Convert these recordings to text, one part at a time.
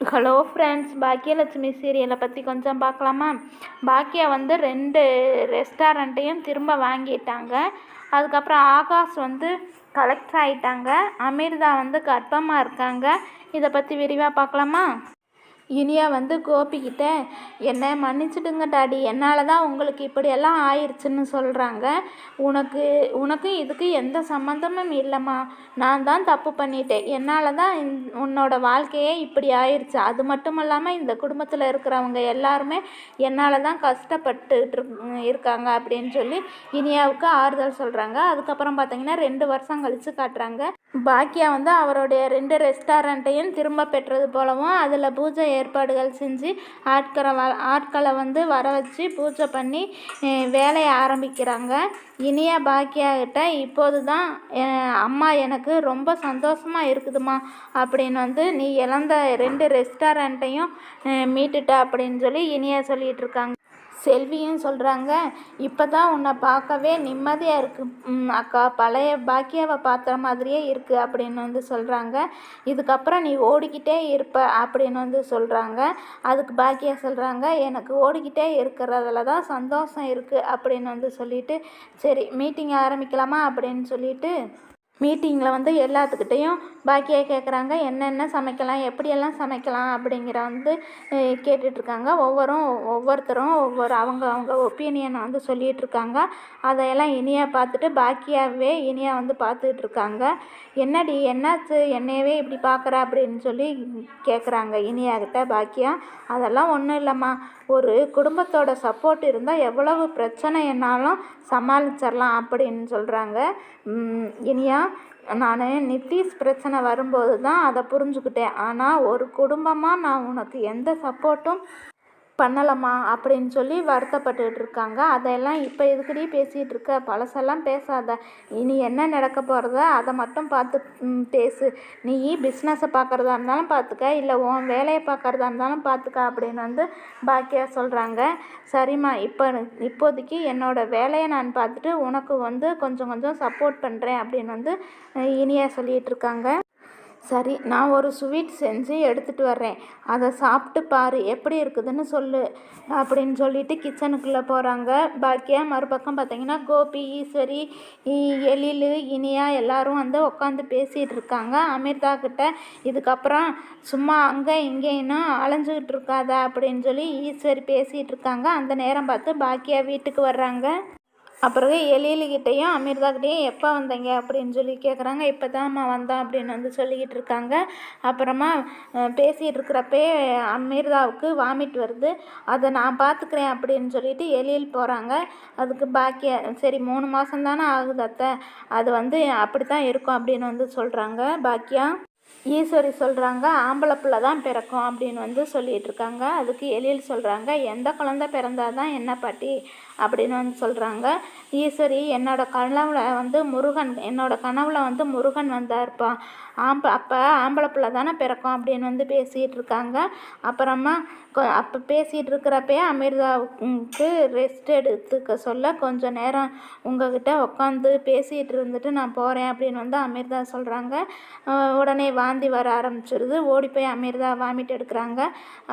Hello friends Baakiyalakshmi சீரியலை பற்றி கொஞ்சம் பார்க்கலாமா? பாக்கியா வந்து ரெண்டு ரெஸ்டாரண்ட்டையும் திரும்ப வாங்கிட்டாங்க. அதுக்கப்புறம் ஆகாஷ் வந்து கலெக்டர் ஆகிட்டாங்க அமிர்தா வந்து கர்ப்பமாக இருக்காங்க. இதை பற்றி விரிவாக பார்க்கலாமா? இனியா வந்து கோபிக்கிட்ட என்னை மன்னிச்சிடுங்க டாடி என்னால் தான் உங்களுக்கு இப்படியெல்லாம் ஆயிடுச்சுன்னு சொல்கிறாங்க உனக்கு உனக்கு இதுக்கு எந்த சம்மந்தமும் இல்லைம்மா. நான் தான் தப்பு பண்ணிட்டேன். என்னால் தான் உன்னோட வாழ்க்கையே இப்படி ஆயிடுச்சு அது மட்டும் இல்லாமல் இந்த குடும்பத்தில் இருக்கிறவங்க எல்லாருமே என்னால் தான் கஷ்டப்பட்டுட்டு இருக்காங்க. அப்படின்னு சொல்லி இனியாவுக்கு ஆறுதல் சொல்கிறாங்க அதுக்கப்புறம் பார்த்தீங்கன்னா ரெண்டு வருஷம் கழித்து காட்டுறாங்க. பாக்கியா வந்து அவருடைய ரெண்டு ரெஸ்டாரண்ட்டையும் திரும்ப பெற்றது போலவும் அதில் பூஜை ஏற்பாடுகள் செஞ்சு ஆட்களை வ ஆட்களை வந்து வர வச்சு பூஜை பண்ணி வேலையை ஆரம்பிக்கிறாங்க. இனியா பாக்கியா கிட்ட இப்போது தான் அம்மா எனக்கு ரொம்ப சந்தோஷமாக இருக்குதுமா அப்படின்னு வந்து நீ இழந்த ரெண்டு ரெஸ்டாரண்ட்டையும் மீட்டுட்ட அப்படின்னு சொல்லி இனியா சொல்லிகிட்ருக்காங்க செல்வியும் சொல்கிறாங்க இப்போ தான் உன்னை பார்க்கவே நிம்மதியாக இருக்குது அக்கா பழைய பாக்கியாவை பார்த்த மாதிரியே இருக்குது அப்படின்னு வந்து சொல்கிறாங்க இதுக்கப்புறம் நீ ஓடிக்கிட்டே இருப்ப அப்படின்னு வந்து சொல்கிறாங்க அதுக்கு பாக்கியா சொல்கிறாங்க எனக்கு ஓடிக்கிட்டே இருக்கிறதுல தான் சந்தோஷம் இருக்குது அப்படின்னு வந்து சொல்லிட்டு சரி மீட்டிங் ஆரம்பிக்கலாமா அப்படின்னு சொல்லிட்டு மீட்டிங்கில் வந்து எல்லாத்துக்கிட்டேயும் பாக்கியாக கேட்குறாங்க என்னென்ன சமைக்கலாம் எப்படியெல்லாம் சமைக்கலாம் அப்படிங்கிற வந்து கேட்டுட்ருக்காங்க. ஒவ்வொரும் ஒவ்வொருத்தரும் ஒவ்வொரு அவங்க அவங்க ஒப்பீனியனை வந்து சொல்லிகிட்டு இருக்காங்க அதையெல்லாம் இனியா பார்த்துட்டு பாக்கியாவே இனியா வந்து பார்த்துட்ருக்காங்க. என்னடி என்னாச்சு? என்னையவே இப்படி பார்க்குற அப்படின்னு சொல்லி கேட்குறாங்க இனியாக்கிட்ட பாக்கியா. அதெல்லாம் ஒன்றும் இல்லைம்மா. ஒரு குடும்பத்தோட சப்போர்ட் இருந்தால் எவ்வளவு பிரச்சனை என்னாலும் சமாளிச்சிடலாம் அப்படின்னு சொல்கிறாங்க இனியா நான் நித்தீஷ் பிரச்சனை வரும்போது தான் அதை புரிஞ்சுக்கிட்டேன். ஆனால் ஒரு குடும்பமாக நான் உனக்கு எந்த சப்போர்ட்டும் பண்ணலாமா அப்படின்னு சொல்லி வருத்தப்பட்டுக்கிட்டு இருக்காங்க. அதையெல்லாம் இப்போ எதுக்குடி பேசிகிட்டு இருக்க? பழசெல்லாம் பேசாத. இனி என்ன நடக்க போகிறதோ அதை மட்டும் பார்த்து பேசு. நீ பிஸ்னஸை பார்க்குறதா இருந்தாலும் பார்த்துக்க. இல்லை உன் வேலையை பார்க்குறதா இருந்தாலும் பார்த்துக்க அப்படின்னு வந்து பாக்கியா சொல்கிறாங்க சரிம்மா இப்போ இப்போதைக்கு என்னோட வேலையை நான் பார்த்துட்டு உனக்கு வந்து கொஞ்சம் கொஞ்சம் சப்போர்ட் பண்ணுறேன் அப்படின்னு வந்து இனியா சொல்லிகிட்டு இருக்காங்க. சரி நான் ஒரு ஸ்வீட் செஞ்சு எடுத்துகிட்டு வர்றேன். அதை சாப்பிட்டு பாரு எப்படி இருக்குதுன்னு சொல்லு அப்படின்னு சொல்லிட்டு கிச்சனுக்குள்ளே போகிறாங்க பாக்கியா மறுபக்கம் பார்த்தீங்கன்னா கோபி ஈஸ்வரி இ- எழிலு இனியா எல்லாரும் வந்து உட்காந்து பேசிகிட்டு இருக்காங்க. அமிர்தா கிட்ட இதுக்கப்புறம் சும்மா அங்கே இங்கேன்னு அலைஞ்சிக்கிட்டு இருக்காத அப்படின்னு சொல்லி ஈஸ்வரி பேசிகிட்டு இருக்காங்க. அந்த நேரம் பார்த்து பாக்கியா வீட்டுக்கு வர்றாங்க. அப்புறம் எழிலுக்கிட்டேயும் அமிர்தாக்கிட்டேயும் எப்போ வந்தீங்க அப்படின்னு சொல்லி கேட்குறாங்க இப்போ தான்மா வந்தோம் அப்படின்னு வந்து சொல்லிக்கிட்டு இருக்காங்க. அப்புறமா பேசிகிட்டு இருக்கிறப்பே அமிர்தாவுக்கு வாமிட் வருது. அதை நான் பார்த்துக்கிறேன் அப்படின்னு சொல்லிட்டு எழில் போகிறாங்க அதுக்கு பாக்கிய சரி மூணு மாதம் தானே ஆகுது அத்தை. அது வந்து அப்படி தான் இருக்கும் அப்படின்னு வந்து சொல்கிறாங்க பாக்கியா. ஈஸ்வரி சொல்கிறாங்க ஆம்பளை பிள்ளை தான் பிறக்கும் அப்படின்னு வந்து சொல்லிகிட்டு இருக்காங்க. அதுக்கு எழில் சொல்கிறாங்க எந்த குழந்தை பிறந்தாதான் என்ன பாட்டி? அப்படின்னு வந்து சொல்கிறாங்க ஈஸ்வரி என்னோட கனவுல வந்து முருகன் என்னோட கனவுல வந்து முருகன் வந்தார்ப்பா. ஆம்ப அப்போ ஆம்பளை பிள்ளை தானே பிறக்கும் அப்படின்னு வந்து பேசிகிட்டு இருக்காங்க. அப்புறமா அப்போ பேசிகிட்டு இருக்கிறப்பே அமிர்தாவுக்கு ரெஸ்ட் எடுத்துக்க சொல்ல கொஞ்சம் நேரம் உங்ககிட்ட உட்காந்து பேசிகிட்டு இருந்துட்டு நான் போகிறேன் அப்படின்னு வந்து அமிர்தா சொல்கிறாங்க உடனே வாந்தி வர ஆரம்பிச்சிருது. ஓடி போய் அமிர்தா வாமிட் எடுக்கிறாங்க.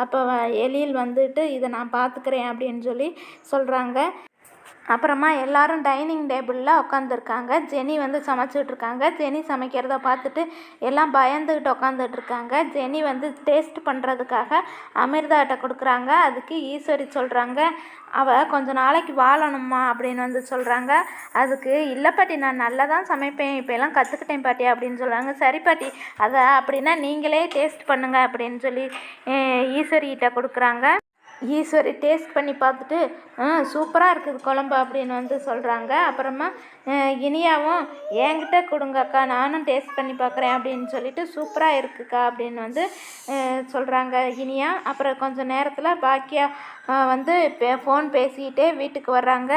அப்போ எலியில் வந்துட்டு இதை நான் பார்த்துக்கிறேன் அப்படின்னு சொல்லி சொல்கிறாங்க அப்புறமா எல்லாரும் டைனிங் டேபிளில் உட்காந்துருக்காங்க ஜெனி வந்து சமைச்சிட்ருக்காங்க. ஜெனி சமைக்கிறத பார்த்துட்டு எல்லாம் பயந்துக்கிட்டு உட்காந்துட்ருக்காங்க ஜெனி வந்து டேஸ்ட் பண்ணுறதுக்காக அமிர்தாட்ட கொடுக்குறாங்க. அதுக்கு ஈஸ்வரி சொல்கிறாங்க அவள் கொஞ்ச நாளைக்கு வாழணுமா அப்படின்னு வந்து சொல்கிறாங்க அதுக்கு இல்லை பாட்டி நான் நல்லா தான் சமைப்பேன். இப்போ எல்லாம் கற்றுக்கிட்டேன் பாட்டி அப்படின்னு சொல்கிறாங்க சரி பாட்டி அதை அப்படின்னா நீங்களே டேஸ்ட் பண்ணுங்க அப்படின்னு சொல்லி ஈஸ்வரிகிட்ட கொடுக்குறாங்க. ஈஸ்வரி டேஸ்ட் பண்ணி பார்த்துட்டு சூப்பராக இருக்குது குழம்பு அப்படின்னு வந்து சொல்கிறாங்க அப்புறமா இனியாவும் என்கிட்ட கொடுங்கக்கா நானும் டேஸ்ட் பண்ணி பார்க்குறேன் அப்படின்னு சொல்லிட்டு சூப்பராக இருக்குக்கா அப்படின்னு வந்து சொல்கிறாங்க இனியா. அப்புறம் கொஞ்சம் நேரத்தில் பாக்கியா வந்து ஃபோன் பேசிக்கிட்டே வீட்டுக்கு வர்றாங்க.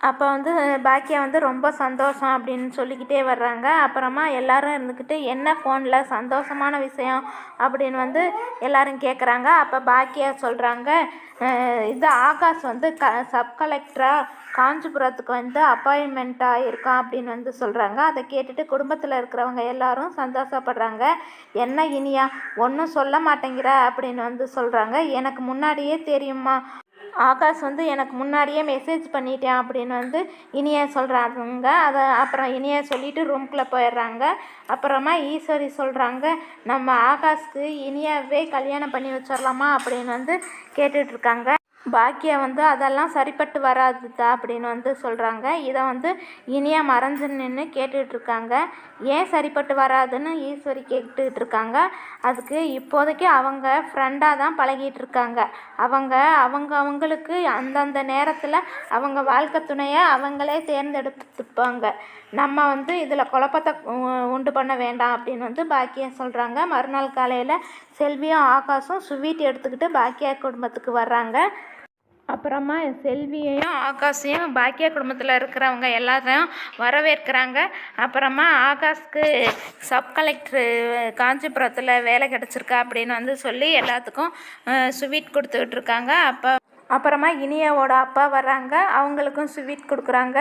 அப்போ வந்து பாக்கியா வந்து ரொம்ப சந்தோஷம் அப்படின்னு சொல்லிக்கிட்டே வர்றாங்க. அப்புறமா எல்லாரும் இருந்துக்கிட்டு என்ன ஃபோனில் சந்தோஷமான விஷயம்? அப்படின்னு வந்து எல்லாரும் கேட்குறாங்க அப்போ பாக்கியா சொல்கிறாங்க இது ஆகாஷ் வந்து க சப் கலெக்டராக காஞ்சிபுரத்துக்கு வந்து அப்பாயின்மெண்ட்டாக இருக்கான்? அப்படின்னு வந்து சொல்கிறாங்க அதை கேட்டுட்டு குடும்பத்தில் இருக்கிறவங்க எல்லாரும் சந்தோஷப்படுறாங்க. என்ன இனியா? ஒன்றும் சொல்ல மாட்டேங்கிற? அப்படின்னு வந்து சொல்கிறாங்க எனக்கு முன்னாடியே தெரியுமா ஆகாஷ் வந்து எனக்கு முன்னாடியே மெசேஜ் பண்ணிட்டேன் அப்படின்னு வந்து இனியா சொல்கிறாங்க அதை அப்புறம் இனியா சொல்லிட்டு ரூம்குள்ளே போயிடுறாங்க. அப்புறமா ஈஸ்வரி சொல்கிறாங்க நம்ம ஆகாஷ்க்கு இனியாவே கல்யாணம் பண்ணி வச்சிடலாமா அப்படின்னு வந்து கேட்டுட்ருக்காங்க பாக்கியா வந்து அதெல்லாம் சரிப்பட்டு வராதுதா அப்படின்னு வந்து சொல்கிறாங்க இதை வந்து இனியா மறைஞ்சு நின்று கேட்டுட்ருக்காங்க ஏன் சரிப்பட்டு வராதுன்னு ஈஸ்வரி கேட்டுட்டு இருக்காங்க. அதுக்கு இப்போதைக்கு அவங்க ஃப்ரெண்டாக தான் பழகிட்டு இருக்காங்க. அவங்க அவங்க அவங்களுக்கு அந்தந்த நேரத்தில் அவங்க வாழ்க்கை துணையை அவங்களே தேர்ந்தெடுத்துப்பாங்க. நம்ம வந்து இதில் குழப்பத்தை உண்டு பண்ண வேண்டாம் அப்படின்னு வந்து பாக்கியா சொல்கிறாங்க மறுநாள் காலையில் செல்வியும் ஆகாஷும் ஸ்வீட் எடுத்துக்கிட்டு பாக்கியா குடும்பத்துக்கு வர்றாங்க. அப்புறமா செல்வியையும் ஆகாஷையும் பாக்கிய குடும்பத்தில் இருக்கிறவங்க எல்லாரையும் வரவேற்கிறாங்க. அப்புறமா ஆகாஷ்க்கு சப் கலெக்டர் காஞ்சிபுரத்தில் வேலை கிடச்சிருக்கா அப்படின்னு வந்து சொல்லி எல்லாத்துக்கும் ஸ்வீட் கொடுத்துக்கிட்டு இருக்காங்க. அப்போ அப்புறமா இனியாவோட அப்பா வர்றாங்க. அவங்களுக்கும் ஸ்வீட் கொடுக்குறாங்க.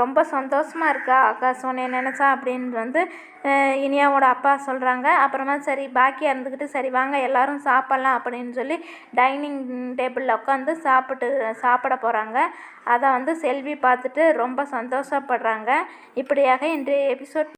ரொம்ப சந்தோஷமாக இருக்கா? ஆகாஷ் உன்னை நினச்சா அப்படின்னு வந்து இனியாவோட அப்பா சொல்கிறாங்க அப்புறமா சரி பாக்கியாக இருந்துக்கிட்டு சரி வாங்க எல்லோரும் சாப்பிட்லாம் அப்படின்னு சொல்லி டைனிங் டேபிளில் உட்காந்து சாப்பிட்டு சாப்பிட போகிறாங்க அதை வந்து செல்வி பார்த்துட்டு ரொம்ப சந்தோஷப்படுறாங்க. இப்படியாக இன்றைய எபிசோட்